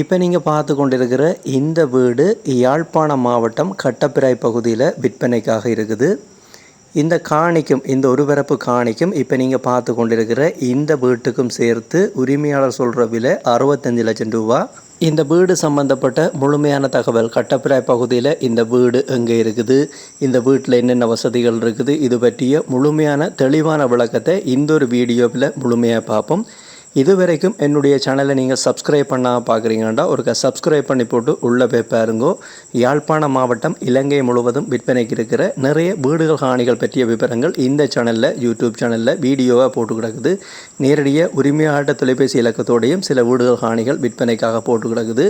இப்போ நீங்கள் பார்த்து கொண்டிருக்கிற இந்த வீடு யாழ்ப்பாணம் மாவட்டம் கட்டப்பிராய் பகுதியில் விற்பனைக்காக இருக்குது. இந்த காணிக்கும் இந்த ஒரு பிறப்பு காணிக்கும் இப்போ நீங்கள் பார்த்து கொண்டிருக்கிற இந்த வீட்டுக்கும் சேர்த்து உரிமையாளர் சொல்கிற விலை அறுபத்தஞ்சு லட்சம் ரூபா. இந்த வீடு சம்பந்தப்பட்ட முழுமையான தகவல் கட்டப்பிராய் பகுதியில் இந்த வீடு எங்கே இருக்குது? இந்த வீட்டில் என்னென்ன வசதிகள் இருக்குது? இது பற்றிய முழுமையான தெளிவான விளக்கத்தை இந்த ஒரு வீடியோவில் முழுமையாக பார்ப்போம். இது வரைக்கும் என்னுடைய சேனலை நீங்கள் சப்ஸ்கிரைப் பண்ணால் பார்க்குறீங்கண்டா ஒரு சப்ஸ்கிரைப் பண்ணி போட்டு உள்ளே போய் பாருங்கோ. யாழ்ப்பாணம் மாவட்டம் இலங்கை முழுவதும் விற்பனைக்கு இருக்கிற நிறைய வீடுகள் காணிகள் பற்றிய விவரங்கள் இந்த சேனலில் யூடியூப் சேனலில் வீடியோவாக போட்டு கிடக்குது. நேரடியாக உரிமையாட்ட தொலைபேசி இலக்கத்தோடையும் சில வீடுகள் காணிகள் விற்பனைக்காக போட்டு கிடக்குது.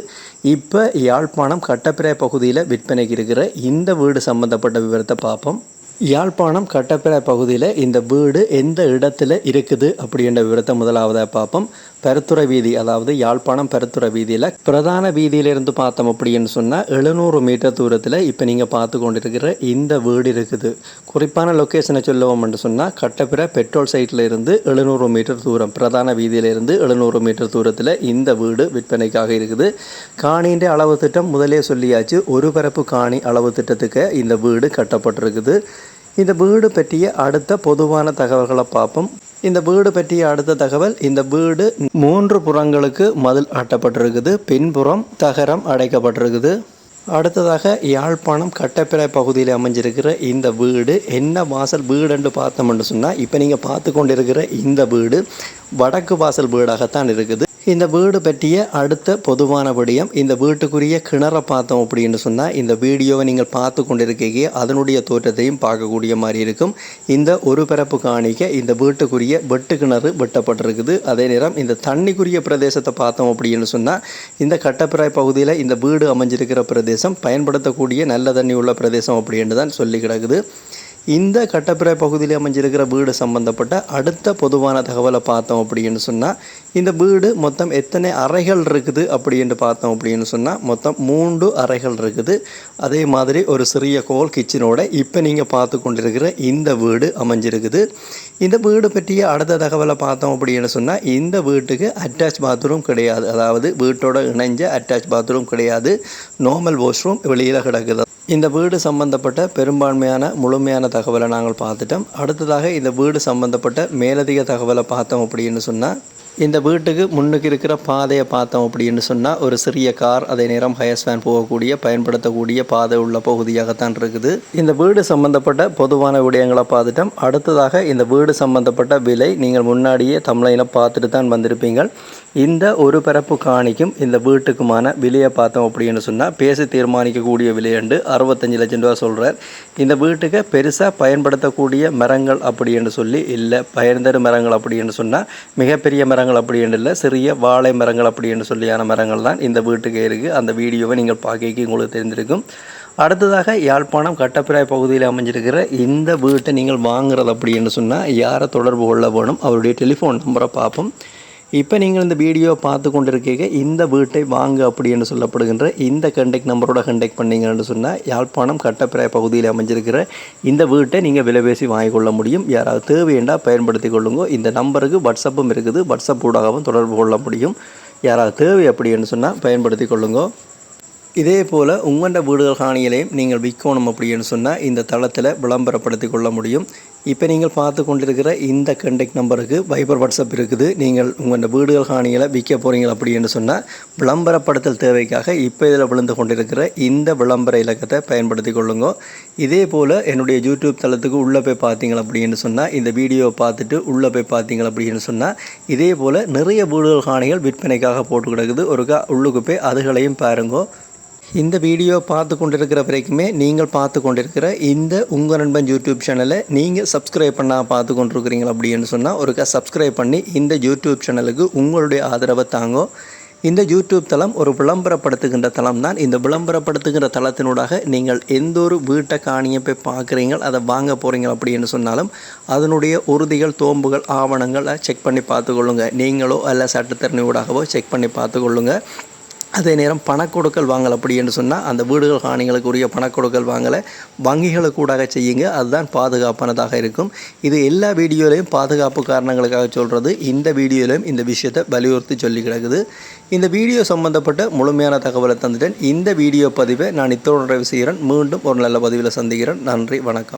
இப்போ யாழ்ப்பாணம் கட்டப்பிரை பகுதியில் விற்பனைக்கு இருக்கிற இந்த வீடு சம்மந்தப்பட்ட விவரத்தை பார்ப்போம். யாழ்ப்பாணம் கட்டப்பிர பகுதியில் இந்த வீடு எந்த இடத்துல இருக்குது அப்படின்ற விவரத்தை முதலாவதாக பார்ப்போம். பெருத்துறை வீதி அதாவது யாழ்ப்பாணம் பெருத்துறை வீதியில் பிரதான வீதியிலிருந்து பார்த்தோம் அப்படின்னு சொன்னால் எழுநூறு மீட்டர் தூரத்தில் இப்போ நீங்கள் பார்த்து கொண்டிருக்கிற இந்த வீடு இருக்குது. குறிப்பான லொக்கேஷனை சொல்லுவோம்னு சொன்னால் கட்டப்பிற பெட்ரோல் சைட்டில் இருந்து எழுநூறு மீட்டர் தூரம் பிரதான வீதியிலிருந்து எழுநூறு மீட்டர் தூரத்தில் இந்த வீடு விற்பனைக்காக இருக்குது. காணின்ற அளவு திட்டம் முதலே சொல்லியாச்சு ஒரு பரப்பு காணி அளவு திட்டத்துக்கு இந்த வீடு கட்டப்பட்டிருக்குது. இந்த வீடு பற்றிய அடுத்த பொதுவான தகவல்களை பார்ப்போம். இந்த வீடு பற்றிய அடுத்த தகவல் இந்த வீடு மூன்று புறங்களுக்கு மதில் ஆட்டப்பட்டிருக்குது. பின்புறம் தகரம் அடைக்கப்பட்டிருக்குது. அடுத்ததாக யாழ்ப்பாணம் கட்டப்பிறை பகுதியில் அமைஞ்சிருக்கிற இந்த வீடு என்ன வாசல் வீடுன்னு பார்த்தோம்னு சொன்னால் இப்போ நீங்கள் பார்த்து கொண்டிருக்கிற இந்த வீடு வடக்கு வாசல் வீடாகத்தான் இருக்குது. இந்த வீடு பற்றிய அடுத்த பொதுவான விடயம் இந்த வீட்டுக்குரிய கிணறை பார்த்தோம் அப்படின்னு சொன்னால் இந்த வீடியோவை நீங்கள் பார்த்து கொண்டிருக்கீங்க அதனுடைய தோற்றத்தையும் பார்க்கக்கூடிய மாதிரி இருக்கும். இந்த ஒரு பிறப்பு காணிக்க இந்த வீட்டுக்குரிய வெட்டு கிணறு வெட்டப்பட்டிருக்குது. அதே நேரம் இந்த தண்ணிக்குரிய பிரதேசத்தை பார்த்தோம் அப்படின்னு சொன்னால் இந்த கட்டப்பிராய் பகுதியில் இந்த வீடு அமைஞ்சிருக்கிற பிரதேசம் பயன்படுத்தக்கூடிய நல்ல தண்ணி உள்ள பிரதேசம் அப்படின்னு தான் சொல்லி கிடக்குது. இந்த கட்டப்பிரை பகுதியில் அமைஞ்சிருக்கிற வீடு சம்பந்தப்பட்ட அடுத்த பொதுவான தகவலை பார்த்தோம் அப்படின்னு சொன்னால் இந்த வீடு மொத்தம் எத்தனை அறைகள் இருக்குது அப்படின்னு பார்த்தோம் அப்படின்னு சொன்னால் மொத்தம் மூன்று அறைகள் இருக்குது. அதே மாதிரி ஒரு சிறிய கோல் கிச்சனோட இப்போ நீங்கள் பார்த்து கொண்டிருக்கிற இந்த வீடு அமைஞ்சிருக்குது. இந்த வீடு பற்றிய அடுத்த தகவலை பார்த்தோம் அப்படின்னு சொன்னால் இந்த வீட்டுக்கு அட்டாச் பாத்ரூம் கிடையாது. அதாவது வீட்டோட இணைஞ்ச அட்டாச் பாத்ரூம் கிடையாது. நார்மல் வாஷ்ரூம் வெளியில் கிடக்குது. இந்த வீடு சம்பந்தப்பட்ட பெரும்பான்மையான முழுமையான தகவலை நாங்கள் பார்த்துட்டோம். அடுத்ததாக இந்த வீடு சம்பந்தப்பட்ட மேலதிக தகவலை பார்த்தோம் அப்படின்னு சொன்னால் இந்த வீட்டுக்கு முன்னுக்கு இருக்கிற பாதையை பார்த்தோம் அப்படின்னு சொன்னால் ஒரு சிறிய கார் அதே நேரம் ஹயஸ் வேன் போகக்கூடிய பயன்படுத்தக்கூடிய பாதை உள்ள பகுதியாகத்தான் இருக்குது. இந்த வீடு சம்பந்தப்பட்ட பொதுவான விடயங்களை பார்த்துட்டோம். அடுத்ததாக இந்த வீடு சம்பந்தப்பட்ட விலை நீங்கள் முன்னாடியே தமிழையில் பார்த்துட்டு தான் வந்திருப்பீங்க. இந்த ஒரு பரப்பு காணிக்கும் இந்த வீட்டுக்குமான விலையை பார்த்தோம் அப்படின்னு சொன்னால் பேசி தீர்மானிக்கக்கூடிய விலையண்டு அறுபத்தஞ்சு லட்சம் ரூபா சொல்கிறார் இந்த வீட்டுக்கு பெருசாக பயன்படுத்தக்கூடிய மரங்கள் அப்படின்னு சொல்லி இல்லை பயன்தரும் மரங்கள் அப்படின்னு சொன்னால் மிகப்பெரிய மரங்கள் அப்படின்னு இல்லை சிறிய வாழை மரங்கள் அப்படின்னு சொல்லியான மரங்கள் தான் இந்த வீட்டுக்கு இருக்குது அந்த வீடியோவை நீங்கள் பார்க்க உங்களுக்கு தெரிஞ்சிருக்கும் அடுத்ததாக யாழ்ப்பாணம் கட்டப்பிராய் பகுதியில் அமைஞ்சிருக்கிற இந்த வீட்டை நீங்கள் வாங்குறது அப்படின்னு சொன்னால் யாரை தொடர்பு கொள்ள வேணும்? அவருடைய டெலிஃபோன் நம்பரை பார்ப்போம். இப்போ நீங்கள் இந்த வீடியோ பார்த்து கொண்டிருக்கீங்க இந்த வீட்டை வாங்க அப்படின்னு சொல்லப்படுகின்ற இந்த கண்டெக்ட் நம்பரோட கண்டெக்ட் பண்ணீங்கன்னு சொன்னால் யாழ்ப்பாணம் கட்டப்பிராய பகுதியில் அமைஞ்சிருக்கிற இந்த வீட்டை நீங்கள் விலை பேசி வாங்கிக்கொள்ள முடியும். யாராவது தேவையண்டா பயன்படுத்தி கொள்ளுங்க இந்த நம்பருக்கு வாட்ஸ்அப்பும் இருக்குது. வாட்ஸ்அப் ஊடாகவும் தொடர்பு கொள்ள முடியும். யாராவது தேவை அப்படின்னு சொன்னால் பயன்படுத்தி கொள்ளுங்க. இதே போல் உங்கள்ட வீடுகள் காணிகளையும் நீங்கள் விற்கணும் அப்படின்னு சொன்னால் இந்த தளத்தில் விளம்பரப்படுத்தி கொள்ள முடியும். இப்போ நீங்கள் பார்த்து கொண்டிருக்கிற இந்த கண்டெக்ட் நம்பருக்கு வைபர் வாட்ஸ்அப் இருக்குது. நீங்கள் உங்கள் வீடுகள் காணிகளை விற்க போகிறீங்க அப்படின்னு சொன்னால் விளம்பரப்படுத்தல் தேவைக்காக இப்போ இதில் விழுந்து கொண்டிருக்கிற இந்த விளம்பர இலக்கத்தை பயன்படுத்தி கொள்ளுங்க. இதே போல் என்னுடைய யூடியூப் தளத்துக்கு உள்ளே போய் பார்த்தீங்க அப்படின்னு சொன்னால் இந்த வீடியோவை பார்த்துட்டு உள்ளே போய் பார்த்தீங்க அப்படின்னு சொன்னால் இதே போல் நிறைய வீடுகள் காணிகள் விற்பனைக்காக போட்டு கிடக்குது. ஒருக்கா உள்ளுக்கு போய் அதுகளையும் பாருங்கோ. இந்த வீடியோ பார்த்து கொண்டிருக்கிற வரைக்குமே நீங்கள் பார்த்து கொண்டிருக்கிற இந்த உங்கள் நண்பன் யூடியூப் சேனலை நீங்கள் சப்ஸ்கிரைப் பண்ணால் பார்த்து கொண்டிருக்கிறீங்க அப்படின்னு சொன்னால் ஒருக்கா சப்ஸ்கிரைப் பண்ணி இந்த யூடியூப் சேனலுக்கு உங்களுடைய ஆதரவை தாங்கோ. இந்த யூடியூப் தளம் ஒரு விளம்பரப்படுத்துகின்ற தளம் தான். இந்த விளம்பரப்படுத்துகின்ற தளத்தினூடாக நீங்கள் எந்த ஒரு வீட்டை காணியை போய் பார்க்குறீங்க அதை வாங்க போகிறீங்க அப்படின்னு சொன்னாலும் அதனுடைய உறுதிகள் தோம்புகள் ஆவணங்களை செக் பண்ணி பார்த்துக்கொள்ளுங்கள் நீங்களோ அல்ல சட்டத்தரணி ஊடாகவோ செக் பண்ணி பார்த்துக்கொள்ளுங்கள் அதே நேரம் பணக்கொடுக்கல் வாங்கல் அப்படி என்று சொன்னால் அந்த வீடுகள் காணிகளுக்கு உரிய பணக்கொடுக்கல் வாங்கலை. வங்கிகளை கூடாக செய்யுங்க. அதுதான் பாதுகாப்பானதாக இருக்கும். இது எல்லா வீடியோலையும் பாதுகாப்பு காரணங்களுக்காக சொல்கிறது இந்த வீடியோலையும் இந்த விஷயத்தை வலியுறுத்தி சொல்லி கிடக்குது. இந்த வீடியோ சம்பந்தப்பட்ட முழுமையான தகவலை தந்துட்டேன். இந்த வீடியோ பதிவை நான் இத்தோடு நிறைவு செய்கிறேன். மீண்டும் ஒரு நல்ல பதிவில் சந்திக்கிறேன். நன்றி. வணக்கம்.